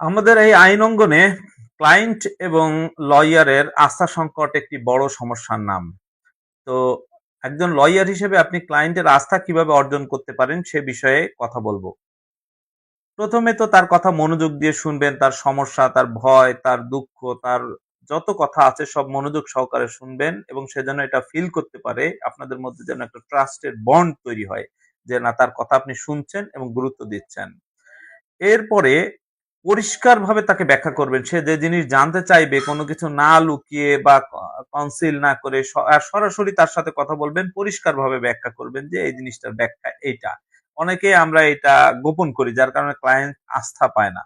আমাদের এই আইন অঙ্গনে ক্লায়েন্ট এবং লয়ারের আস্থা সংকট একটি বড় সমস্যার নাম। তো একজন লয়ার হিসেবে আপনি ক্লায়েন্টের আস্থা কীভাবে অর্জন করতে পারেন সে বিষয়ে কথা বলব। প্রথমে তো তার কথা মনোযোগ দিয়ে শুনবেন, তার সমস্যা, তার ভয়, তার দুঃখ, তার যত কথা আছে সব মনোযোগ সহকারে শুনবেন এবং সে যেন এটা ফিল করতে পারে, আপনাদের মধ্যে যেন একটা ট্রাস্টের বন্ড তৈরি হয় যে না, তার কথা আপনি শুনছেন এবং গুরুত্ব দিচ্ছেন। এরপরে পরিষ্কারভাবে তাকে ব্যাখ্যা করবেন। সে যে জিনিস জানতে চাইবে, কোনো কিছু না লুকিয়ে বা কনসিল না করে সরাসরি তার সাথে কথা বলবেন, পরিষ্কারভাবে ব্যাখ্যা করবেন যে এই জিনিসটার ব্যাখ্যা এইটা অনেকে আমরা এটা গোপন করি, যার কারণে ক্লায়েন্ট আস্থা পায় না।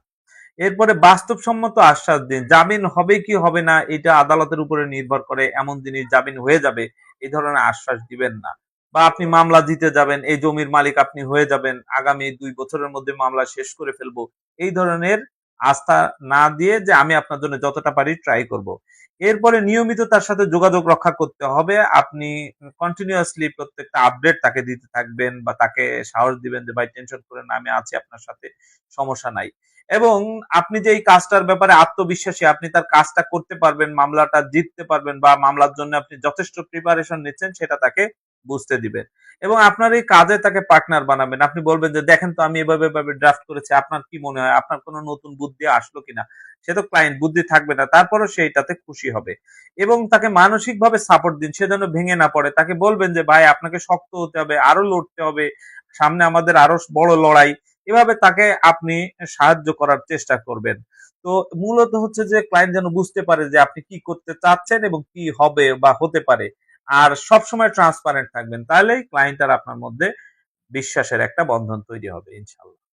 এরপরে বাস্তবসম্মত আশ্বাস দিন, জামিন হবে কি হবে না, এটা আদালতের উপরে নির্ভর করে, এমন জিনিস জামিন হয়ে যাবে, এই ধরনের আশ্বাস দিবেন না। বা আপনি মামলা জিতে যাবেন, এই জমির মালিক আপনি হয়ে যাবেন, আগামী দুই বছরের মধ্যে মামলা শেষ করে ফেলব, এই ধরনের আস্থা না দিয়ে যে আমি আপনার জন্য যতটা পারি ট্রাই করব। এরপরে নিয়মিত তার সাথে যোগাযোগ রক্ষা করতে হবে, আপনি কন্টিনিউয়াসলি প্রত্যেকটা আপডেট তাকে দিতে থাকবেন বা তাকে সাহস দিবেন যে, ভাই টেনশন করেন আমি আছি আপনার সাথে, সমস্যা নাই। এবং আপনি যে এই কাজটার ব্যাপারে আত্মবিশ্বাসী, আপনি তার কাজটা করতে পারবেন, মামলাটা জিততে পারবেন বা মামলার জন্য আপনি যথেষ্ট প্রিপারেশন নিচ্ছেন, সেটা তাকে বুঝতে দিবেন। এবং আপনার এই কাজে তাকে পার্টনার বানাবেন। আপনি বলবেন যে, দেখেন তো আমি এভাবে এভাবে ড্রাফট করেছি, আপনার কি মনে হয়? আপনার কোনো নতুন বুদ্ধি আসলো কিনা? সে তো ক্লায়েন্ট বুদ্ধি থাকবে না। তারপরও সে এটাতে খুশি হবে। এবং তাকে মানসিক ভাবে সাপোর্ট দিন, সে যেন ভেঙে না পড়ে। তাকে বলবেন যে, ভাই, আপনাকে শক্ত হতে হবে, আরও লড়তে হবে, সামনে আমাদের আরও বড় লড়াই। এভাবে তাকে আপনি সাহায্য করার চেষ্টা করবেন। তো মূলত হচ্ছে যে ক্লায়েন্ট যেন বুঝতে পারে যে, আপনি কি করতে চাচ্ছেন এবং কি হবে বা হতে পারে। আর সব সময় ট্রান্সপারেন্ট থাকবেন, তাহলেই ক্লায়েন্ট আর আপনার মধ্যে বিশ্বাসের একটা বন্ধন তৈরি হবে ইনশাল্লাহ